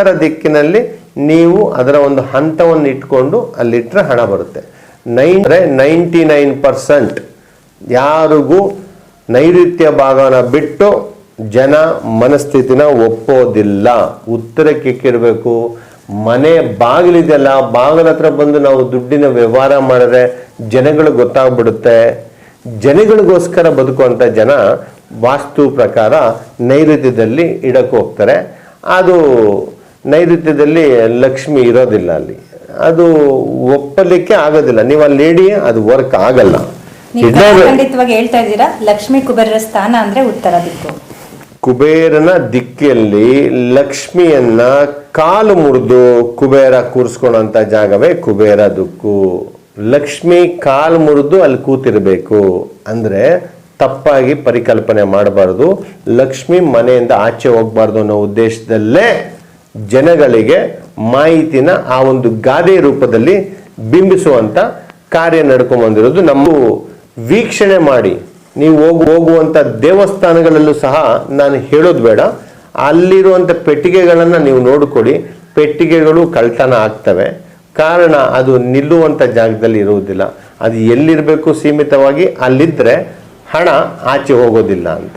ಉತ್ತರ ದಿಕ್ಕಿನಲ್ಲಿ ನೀವು ಅದರ ಒಂದು ಹಂತವನ್ನು ಇಟ್ಕೊಂಡು ಅಲ್ಲಿಟ್ಟರೆ ಹಣ ಬರುತ್ತೆ. ನೈನ್ ನೈಂಟಿ ನೈನ್ ಪರ್ಸೆಂಟ್ ಯಾರಿಗೂ ನೈಋತ್ಯ ಭಾಗನ ಬಿಟ್ಟು ಜನ ಮನಸ್ಥಿತಿನ ಒಪ್ಪೋದಿಲ್ಲ. ಉತ್ತರಕ್ಕೆ ಇಕ್ಕಿರ್ಬೇಕು ಮನೆ ಬಾಗಿಲಿದೆಯಲ್ಲ, ಬಾಗಿಲ ಹತ್ರ ಬಂದು ನಾವು ದುಡ್ಡಿನ ವ್ಯವಹಾರ ಮಾಡಿದ್ರೆ ಜನಗಳು ಗೊತ್ತಾಗ್ಬಿಡುತ್ತೆ. ಜನಗಳಿಗೋಸ್ಕರ ಬದುಕುವಂಥ ಜನ ವಾಸ್ತು ಪ್ರಕಾರ ನೈಋತ್ಯದಲ್ಲಿ ಇಡಕ್ಕೆ ಹೋಗ್ತಾರೆ. ಅದು ನೈಋತ್ಯದಲ್ಲಿ ಲಕ್ಷ್ಮಿ ಇರೋದಿಲ್ಲ ಅಲ್ಲಿ. ಅದು ಒಪ್ಪಲಿಕ್ಕೆ ಆಗೋದಿಲ್ಲ. ನೀವು ಅಲ್ಲಿ ಇಡಿ ಅದು ವರ್ಕ್ ಆಗಲ್ಲ. ಖಂಡಿತವಾಗಿ ಹೇಳ್ತಾ ಇದ್ದೀರಾ ಲಕ್ಷ್ಮಿ ಕುಬೇರರ ಸ್ಥಾನ ಅಂದ್ರೆ ಉತ್ತರ ದಿಕ್ಕು. ಕುಬೇರನ ದಿಕ್ಕಿಯಲ್ಲಿ ಲಕ್ಷ್ಮಿಯನ್ನ ಕಾಲು ಮುರಿದು ಕುಬೇರ ಕೂರಿಸ್ಕೊಳ್ಳೋಂಥ ಜಾಗವೇ ಕುಬೇರ ದುಕ್ಕು. ಲಕ್ಷ್ಮಿ ಕಾಲು ಮುರಿದು ಅಲ್ಲಿ ಕೂತಿರ್ಬೇಕು ಅಂದ್ರೆ ತಪ್ಪಾಗಿ ಪರಿಕಲ್ಪನೆ ಮಾಡಬಾರ್ದು. ಲಕ್ಷ್ಮಿ ಮನೆಯಿಂದ ಆಚೆ ಹೋಗ್ಬಾರ್ದು ಅನ್ನೋ ಉದ್ದೇಶದಲ್ಲೇ ಜನಗಳಿಗೆ ಮಾಹಿತಿನ ಆ ಒಂದು ಗಾದೆ ರೂಪದಲ್ಲಿ ಬಿಂಬಿಸುವಂತ ಕಾರ್ಯ ನಡ್ಕೊಂಡ್ಬಂದಿರೋದು ನಮ್ಮ ವೀಕ್ಷಣೆ ಮಾಡಿ ನೀವು ಹೋಗಿ ಹೋಗುವಂಥ ದೇವಸ್ಥಾನಗಳಲ್ಲೂ ಸಹ ನಾನು ಹೇಳೋದು ಬೇಡ. ಅಲ್ಲಿರುವಂಥ ಪೆಟ್ಟಿಗೆಗಳನ್ನು ನೀವು ನೋಡಿಕೊಡಿ ಪೆಟ್ಟಿಗೆಗಳು ಕಳ್ತನ ಆಗ್ತವೆ. ಕಾರಣ ಅದು ನಿಲ್ಲುವಂಥ ಜಾಗದಲ್ಲಿ ಇರುವುದಿಲ್ಲ. ಅದು ಎಲ್ಲಿರಬೇಕು ಸೀಮಿತವಾಗಿ ಅಲ್ಲಿದ್ದರೆ ಹಣ ಆಚೆ ಹೋಗೋದಿಲ್ಲ ಅಂತ.